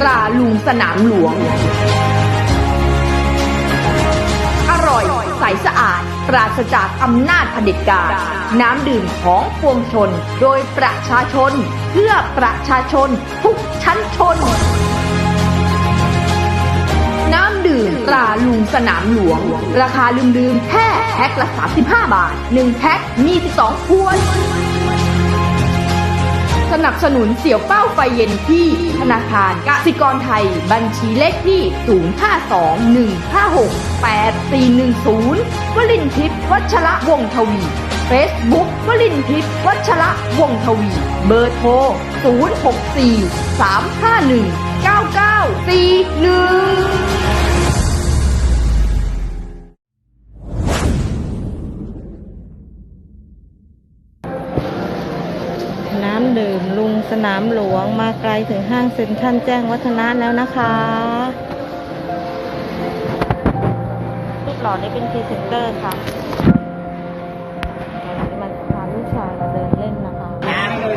ตราลุงสนามหลวง อร่อยใสสะอาด ปราศจากอำนาจเผด็จการ น้ำดื่มของปวงชน โดยประชาชน เพื่อประชาชน ทุกชั้นชน น้ำดื่มตราลุงสนามหลวง ราคาลืมๆแค่แพ็คละ 35 บาท 1 แพ็คมี 12ขวด นับสนุนเสี่ยวเป้าไฟเย็นที่ธนาคารกสิกรไทย บัญชีเลขที่ 0521568410 วลินทิพย์วัชระวงทวีเฟซบุ๊กวลินทิพย์วัชระวงทวี เบอร์โทร 064 351 9941 น้ำดื่มลุงสนามหลวงมาไกลถึงห้างเซ็นทรัลแจ้งวัฒนะแล้วนะคะรูปหล่อนี่เป็นพรีเซนเตอร์ค่ะวันนี้มันพาลูกชายมาเดินเล่นนะคะ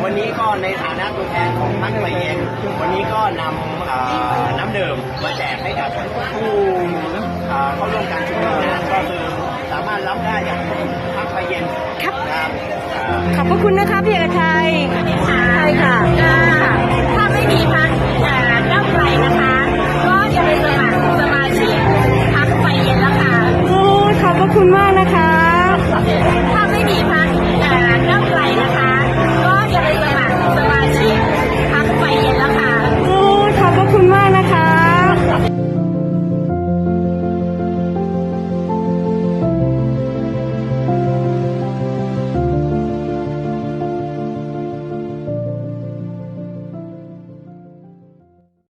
วันนี้ก็ในฐานะตัวแทนของพักไฟเย็นวันนี้ก็นำเอ่อน้ำดื่มมาแจกให้กับผู้เอ่อเข้าร่วมการชุมนุมนะก็คือสามารถรับได้จากพักไฟเย็นครับครับเอ่อขอบพระคุณนะคะพี่เอกชัย ใช่ค่ะ